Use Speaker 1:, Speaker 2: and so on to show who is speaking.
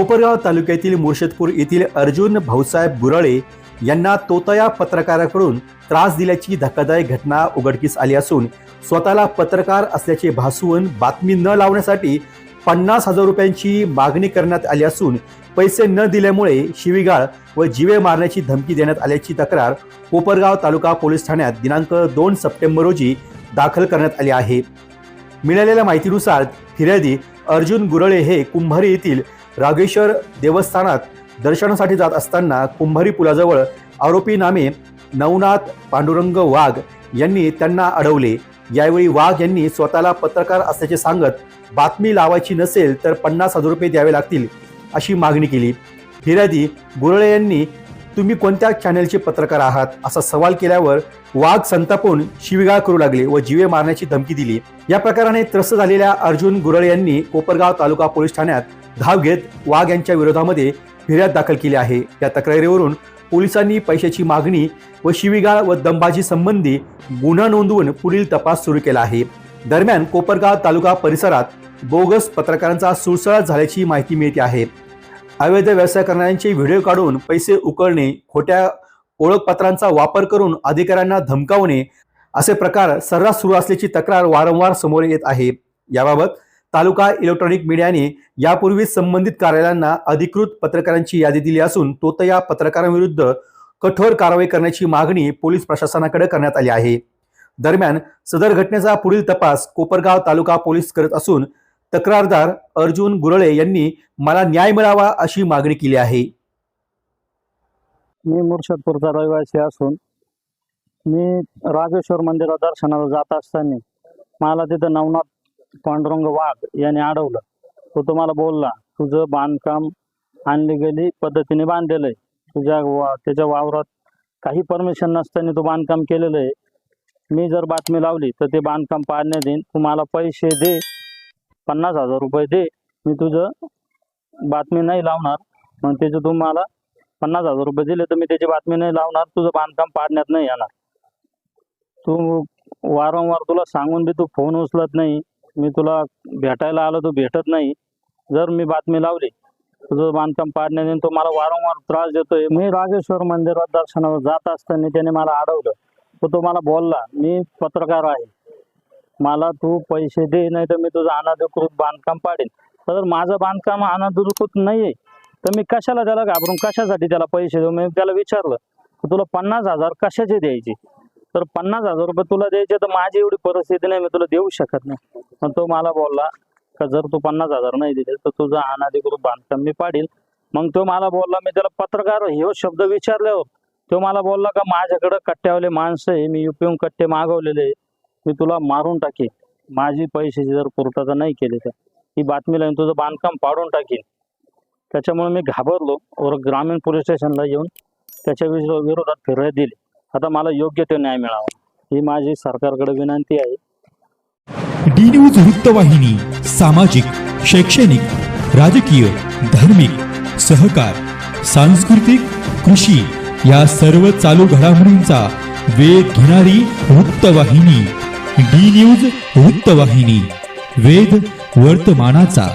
Speaker 1: कोपरगाव तालुक्यातील मुर्शदपूर येथील अर्जुन भाऊसाहेब गुरळे यांना तोतया पत्रकाराकडून त्रास दिल्याची धक्कादायक घटना उघडकीस आली असून स्वतःला पत्रकार असल्याचे भासवून बातमी न लावण्यासाठी पन्नास हजार रुपयांची मागणी करण्यात आली असून पैसे न दिल्यामुळे शिवीगाळ व जीवे मारण्याची धमकी देण्यात आल्याची तक्रार कोपरगाव तालुका पोलीस ठाण्यात दिनांक दोन सप्टेंबर रोजी दाखल करण्यात आली आहे. मिळालेल्या माहितीनुसार फिर्यादी अर्जुन गुरळे हे कुंभारी येथील रागेश्वर देवस्थानात दर्शनासाठी जात असताना कुंभारी पुलाजवळ आरोपी नामे नवनाथ पांडुरंग वाघ यांनी त्यांना अडवले. यावेळी वाघ यांनी स्वतःला पत्रकार असल्याचे सांगत बातमी लावायची नसेल तर पन्नास हजार रुपये द्यावे लागतील अशी मागणी केली. फिर्यादी गुरळे यांनी तुम्ही कोणत्या चॅनलचे पत्रकार आहात? असा सवाल केल्यावर वाघ संतापून शिवीगाळ करू लागले व जीवे मारण्याची धमकी दिली. या प्रकाराने त्रस्त झालेल्या अर्जुन गुरळे यांनी कोपरगाव तालुका पोलीस ठाण्यात धाव घेत वाघ यांच्या विरोधामध्ये फिर्याद दाखल केली आहे. या तक्रारीवरून पोलिसांनी पैशाची मागणी व शिवीगाळ व दंबाजी संबंधी गुन्हा नोंदवून पुढील तपास सुरू केला आहे. दरम्यान कोपरगाव तालुका परिसरात बोगस पत्रकारांचा सुळसुळाट झाल्याची माहिती मिळते आहे. अवैध व्यवसाय करणाऱ्यांचे व्हिडिओ काढून पैसे उकळणे खोट्या ओळखपत्रांचा वापर करून अधिकाऱ्यांना धमकावणे असे प्रकार सर्रास सुरू असल्याची तक्रार वारंवार समोर येत आहे. याबाबत तालुका इलेक्ट्रॉनिक मीडियाने यापूर्वीच संबंधित कार्यालयांना अधिकृत पत्रकारांची यादी दिली असून तो या पत्रकारांविरुद्ध कठोर कारवाई करण्याची मागणी पोलीस प्रशासनाकडे करण्यात आली आहे. दरम्यान सदर घटनेचा पुढील तपास कोपरगाव तालुका पोलीस करत असून तक्रारदार अर्जुन गुरळे यांनी मला न्याय मिळावा अशी मागणी केली आहे.
Speaker 2: मी मुर्शदपूरचा रहिवासी असून मी राजेश्वर मंदिरात दर्शनाला जात असताना मला तिथं नवनाथ पांडुरंग वाघ याने अडवलं. तो तुम्हाला बोलला तुझं बांधकाम आणली गेली पद्धतीने बांधलेलं आहे. तुझ्या वा त्याच्या वावरात काही परमिशन नसताना तू बांधकाम केलेलं आहे. मी जर बातमी लावली तर ते बांधकाम पाडण्यात येईन. तू मला पैसे दे पन्नास हजार रुपये दे. मी तुझं बातमी नाही लावणार. मग त्याचं तू मला पन्नास हजार रुपये दिले तर मी त्याची बातमी नाही लावणार. तुझं बांधकाम पाडण्यात नाही येणार. तू वारंवार तुला सांगून बी तू फोन उचलत नाही. मी तुला भेटायला आलो तू भेटत नाही. जर मी बातमी लावली तुझं बांधकाम पाडण्याने तो मला वारंवार त्रास देतोय. मी रागेश्वर मंदिरात दर्शनावर जात असताना त्याने मला अडवलं. तो तो मला बोलला मी पत्रकार आहे. मला तू पैसे दे नाही तर मी तुझं अनाधिकृत बांधकाम पाडेन. तर माझं बांधकाम अनाधिकृत नाही आहे तर मी कशाला त्याला घाबरून कशासाठी त्याला पैसे देऊ? मी त्याला विचारलं तुला पन्नास हजार कशाचे द्यायचे? तर पन्नास हजार रुपये तुला द्यायचे तर माझी एवढी परिस्थिती नाही मी तुला देऊ शकत नाही. मग तो मला बोलला का जर तू पन्नास हजार नाही दिले तर तुझं अनाधिकृत बांधकाम मी पाडील. मग तो मला बोलला मी त्याला पत्रकार हे शब्द विचारल्यावर तो मला बोलला का माझ्याकडे कट्ट्यावाले माणसं आहे मी युपीहून कट्टे मागवलेले मी तुला मारून टाकेन. माझी पैशाची जर पूर्तता नाही केली तर. ही बातमी लावून तुझं बांधकाम पाडून टाकेन. त्याच्यामुळे मी घाबरलो. और ग्रामीण पोलीस स्टेशनला येऊन त्याच्या विरोधात फिर्याद दिली. आता मला योग्य तो न्याय मिळावा. ही माझी सरकारकडे विनंती आहे.
Speaker 3: डी न्यूज वृत्तवाहिनी सामाजिक शैक्षणिक राजकीय धार्मिक सहकार सांस्कृतिक कृषी या सर्व चालू घडामोडींचा वेध घेणारी वृत्तवाहिनी डी न्यूज वृत्तवाहिनी वेध वर्तमानाचा.